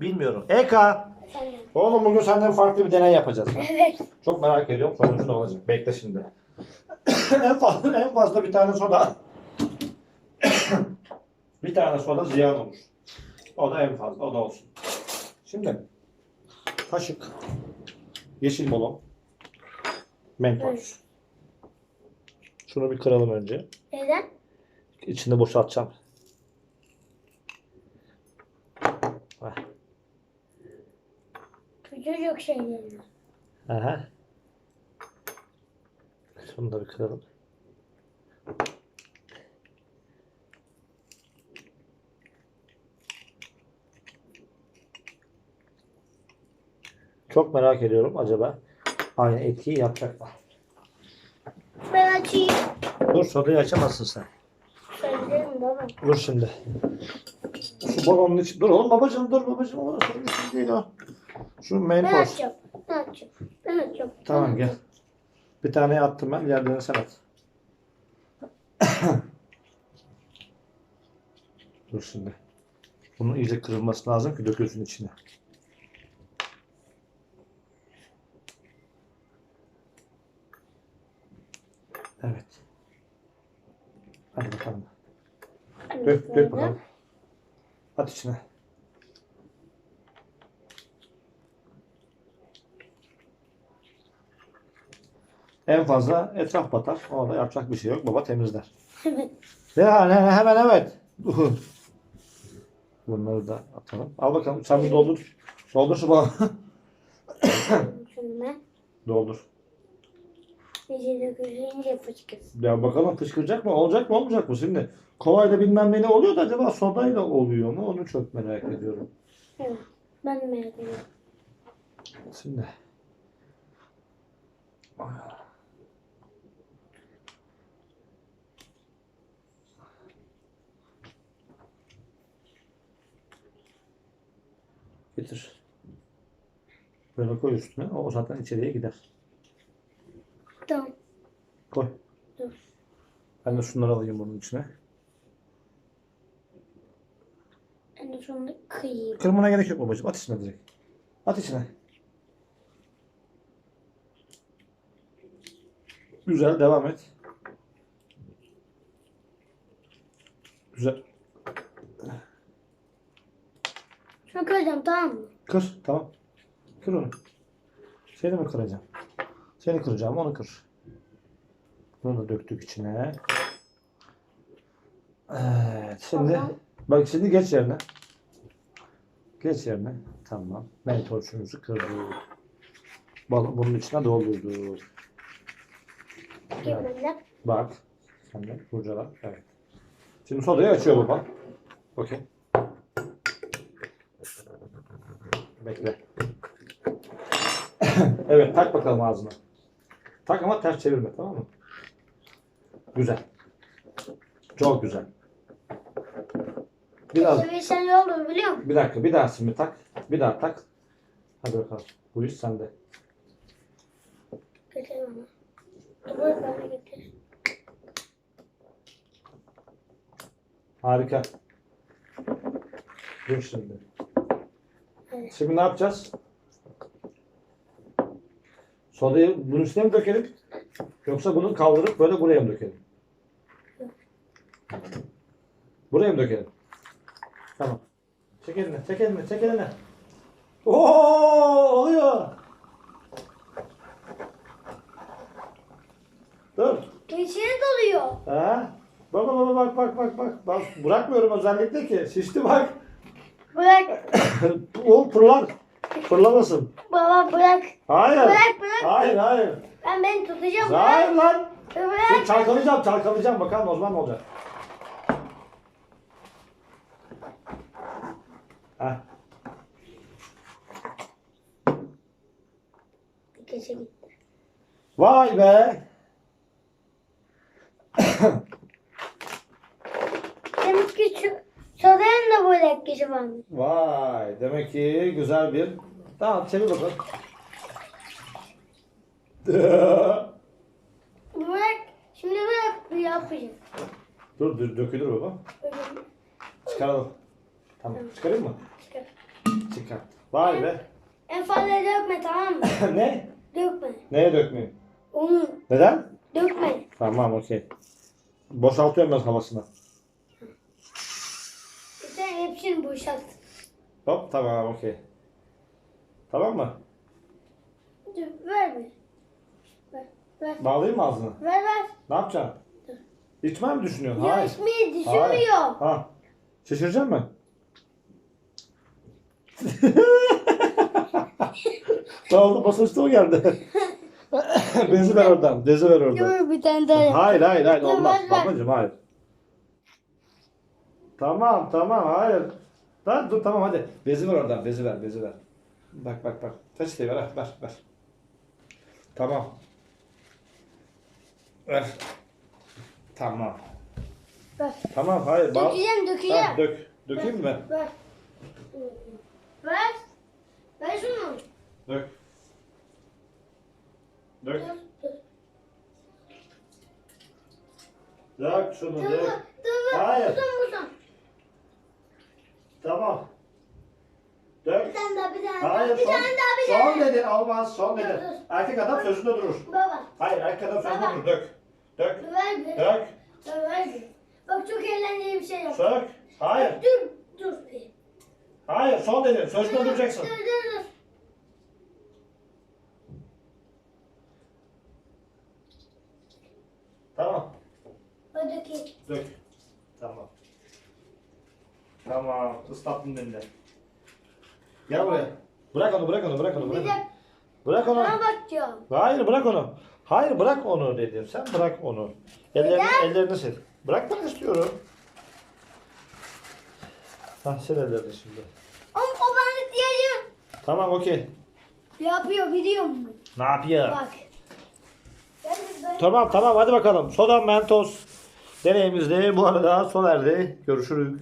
Bilmiyorum. Eka. De. Oğlum bugün senden farklı bir deney yapacağız. Evet. Çok merak ediyorum sonucu ne olacak. Bekle şimdi. en fazla en fazla bir tane soda. bir tane soda ziyan olur. O da en fazla. O da olsun. Şimdi kaşık, yeşil balon, mentos. Şunu bir kıralım önce. Neden? İçinde boşaltacağım. Heh. Küçücük şeyler. Aha. Şunu da bir kıralım. Çok merak ediyorum acaba aynı etkiyi yapacak mı? Ben açayım. Dur sodayı açamazsın sen. Söylerim baba. Dur şimdi. Şu balonun içi. Dur oğlum babacığım dur babacığım. O senin için değil o. Şu Ben mentos. açacağım. Ben açacağım. Ben açacağım. Tamam gel. Bir tane attım ben. Diğerlerini sen at. Dur şimdi. Bunun iyice kırılması lazım ki dökülsün içine. Evet. Hadi bakalım. Dök, dök bakalım. At içine. En fazla etraf batar. Orada yapacak bir şey yok. Baba temizler. Evet. Ya ne, hemen evet. Bunları da atalım. Al bakalım sen bir doldur. Doldur şu ben. doldur. Ya bakalım fışkıracak mı? Olacak mı? Olmayacak mı? Şimdi kovayla bilmem ne ne oluyor da acaba sodayla oluyor mu? Onu çok merak ediyorum. Evet. Ben de merak ediyorum. Şimdi. Getir. Böyle koy üstüne. O zaten içeriye gider. Tamam. Koy. Dur. Ben de şunları alayım bunun içine. En sonunda kıyayım. Kırmana gerek yok babacığım. At içine direkt. At içine. Güzel. Devam et. Güzel. Şunu kıracağım tamam mı? Kır. Tamam. Kır onu. Seni mi kıracağım? Seni kıracağım. Onu kır. Bunu da döktük içine. Evet. Şimdi Tamam. bak şimdi geç yerine. Geç yerine. Tamam. Mentolçumuzu kırdık. Bunun içine doldurduk. Benimle. Bak. Sen de kurcala. Evet. Şimdi sodayı açıyor baba. Okey. Bekle. evet tak bakalım ağzına. Tak ama ters çevirme tamam mı? Güzel. Çok güzel. Biraz Çevirsen ne olur biliyor musun? bir dakika bir daha şimdi tak. Bir daha tak. Hadi bakalım. Bu iş sende. Getir bana. Dur bana getir. Harika. Dur şimdi. Şimdi ne yapacağız? Sodayı bunun üstüne mi dökelim? Yoksa bunu kaldırıp böyle buraya mı dökelim? Buraya mı dökelim? Tamam. Çek elini, çek elini, çek elini. Oo, oluyor. Dur. Geçine doluyor. Ha? Bak bak bak bak bak bak bak. Bak bırakmıyorum özellikle ki. Şişti bak. Bırak. o fırlar. Fırlamasın. Baba bırak. Hayır. Bırak bırak. Hayır hayır. Ben beni tutacağım. Hayır lan. Bırak. Çalkalayacağım çalkalayacağım. Bakalım o zaman ne olacak. Heh. Geçe gitti. Vay be. Demek ki şu sodanın da Vay. Demek ki güzel bir. Tamam çevir bakalım. Bırak. Şimdi bırak bir yapacağım. dur dur dökülür baba. Çıkaralım. Tamam. Çıkarayım mı? çıkar. Dikkat. Vay be. En fazla dökme tamam mı? ne? dökme. Neye dökmeyeyim? Onu Neden? dökme. Tamam okey. Boşaltıyorum ben havasını. Hepsini boşalt. Hop tamam okey. Tamam mı? Dur, ver bir. Ver, ver, Bağlayayım mı ağzını? ver, ver. Ne yapacaksın? İçme mi düşünüyorsun? Ya Hayır. içmeyi Hayır. düşünmüyor. Ha. Şaşıracak mı? ne oldu? Basınçta mı geldi? Bezi ver oradan. Bezi ver oradan. Dur bir tane daha yap. Hayır hayır hayır Tamam, olmaz. ver. Babacım hayır. Tamam tamam hayır. Lan dur tamam hadi. Bezi ver oradan. Bezi ver bezi ver. Bak bak bak. Peçeteyi ver ver ver. ver. Tamam. Ver. Tamam. Ver. Tamam hayır. Bağ... Dökeceğim dökeceğim. Ha, dök. Dökeyim mi ben? Ver. Ver. Ver şunu. Dök. Dök. Dök şunu Dur, dur, dök. dur. Hayır. Uzun uzun. Tamam. Dök. Bir tane daha, bir tane daha. Hayır Bir son, tane daha, bir son tane dedin olmaz son Dur, dedin. dur. Erkek adam sözünde durur. Baba. Hayır erkek adam sözünde Baba. durur. Dök. Dök. Ver bir. Dök. Dur, ver bir. Bak çok eğlenceli bir şey yap. Sök. Hayır. Dur, dur bir. Hayır son dedin. Sözünde duracaksın. Dur, dur, dur. Tamam. Bak dökeyim. Dök. Tamam. Tamam. Islattın beni de. Gel buraya. Bırak onu bırak onu bırak onu bırak onu. Bırak onu. bana bakacağım. Hayır bırak onu. Hayır bırak onu dedim. Sen bırak onu. Ellerini, Neden? ellerini sil. Bırakmak istiyorum. Hah sil ellerini şimdi. Ama o bana diyeceğim. Tamam okey. Yapıyor biliyor musun? Ne yapıyor? Bak. Ben de böyle- Tamam tamam hadi bakalım. Soda mentos deneyimizde bu arada sona erdi. Görüşürüz.